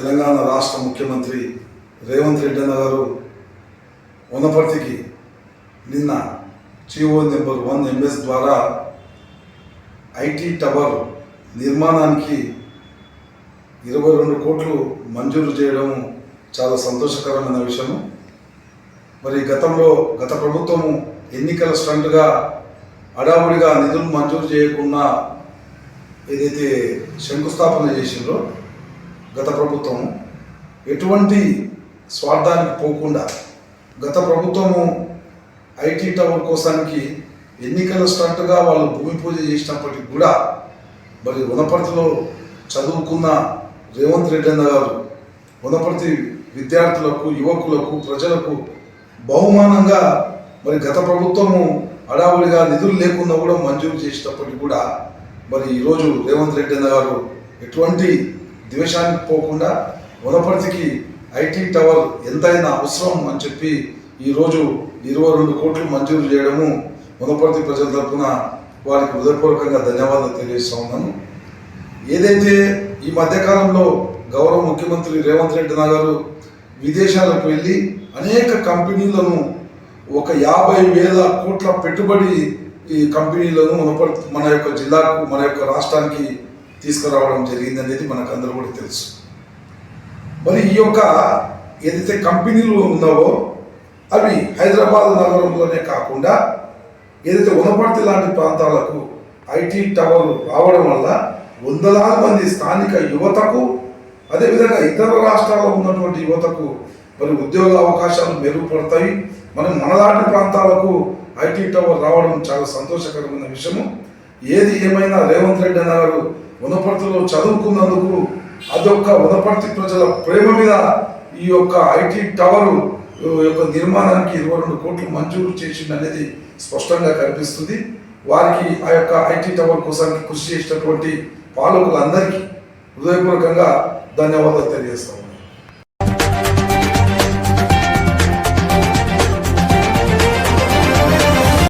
తెలంగాణ రాష్ట్ర ముఖ్యమంత్రి రేవంత్ రెడ్డి అన్న గారు వనపర్తికి నిన్న జిఓ నెంబర్ వన్ ఎంఎస్ ద్వారా ఐటీ టవర్ నిర్మాణానికి ఇరవై రెండు కోట్లు మంజూరు చేయడం చాలా సంతోషకరమైన విషయము. మరి గతంలో గత ప్రభుత్వము ఎన్నికల స్టంట్గా అడావుడిగా నిధులు మంజూరు చేయకుండా ఏదైతే శంకుస్థాపన చేసిందో గత ప్రభుత్వం ఎటువంటి స్వార్థానికి పోకుండా గత ప్రభుత్వము ఐటీ టవర్ కోసానికి ఎన్నికల స్టంట్గా వాళ్ళు భూమి పూజ చేసినప్పటికీ కూడా మరి వనపర్తిలో చదువుకున్న రేవంత్ రెడ్డి అన్న గారు వనపర్తి విద్యార్థులకు యువకులకు ప్రజలకు బహుమానంగా మరి గత ప్రభుత్వము అడావుడిగా నిధులు లేకుండా కూడా మంజూరు చేసినప్పటికీ కూడా మరి ఈరోజు రేవంత్ రెడ్డి అన్న గారు ఎటువంటి ద్వేషానికి పోకుండా వనపర్తికి ఐటీ టవర్ ఎంతైనా అవసరం అని చెప్పి ఈరోజు ఇరవై రెండు కోట్లు మంజూరు చేయడము వనపర్తి ప్రజల తరఫున వారికి హృదయపూర్వకంగా ధన్యవాదాలు తెలియజేస్తా ఉన్నాను. ఏదైతే ఈ మధ్యకాలంలో గౌరవ ముఖ్యమంత్రి రేవంత్ రెడ్డి నా గారు విదేశాలకు వెళ్ళి అనేక కంపెనీలను ఒక యాభై వేల కోట్ల పెట్టుబడి ఈ కంపెనీలను మన మన యొక్క జిల్లాకు మన యొక్క రాష్ట్రానికి తీసుకురావడం జరిగింది అనేది మనకు అందరూ కూడా తెలుసు. మరి ఈ యొక్క ఏదైతే కంపెనీలు ఉన్నావో అవి హైదరాబాద్ నగరంలోనే కాకుండా ఏదైతే ఉనపర్తి లాంటి ప్రాంతాలకు ఐటీ టవర్లు రావడం వల్ల వందలాది మంది స్థానిక యువతకు అదేవిధంగా ఇతర రాష్ట్రాల్లో ఉన్నటువంటి యువతకు మరి ఉద్యోగ అవకాశాలు మెరుగుపడతాయి. మనం మనలాంటి ప్రాంతాలకు ఐటీ టవర్ రావడం చాలా సంతోషకరమైన విషయము. ఏది ఏమైనా రేవంత్ రెడ్డి అన్న గారు వనపర్తిలో చదువుకున్నందుకు అదొక్క వనపర్తి ప్రజల ప్రేమ మీద ఈ యొక్క ఐటీ టవర్ యొక్క నిర్మాణానికి ఇరవై రెండు కోట్లు మంజూరు చేసింది అనేది స్పష్టంగా కనిపిస్తుంది. వారికి ఆ యొక్క ఐటీ టవర్ కోసం కృషి చేసినటువంటి పాలకులందరికీ హృదయపూర్వకంగా ధన్యవాదాలు తెలియజేస్తాము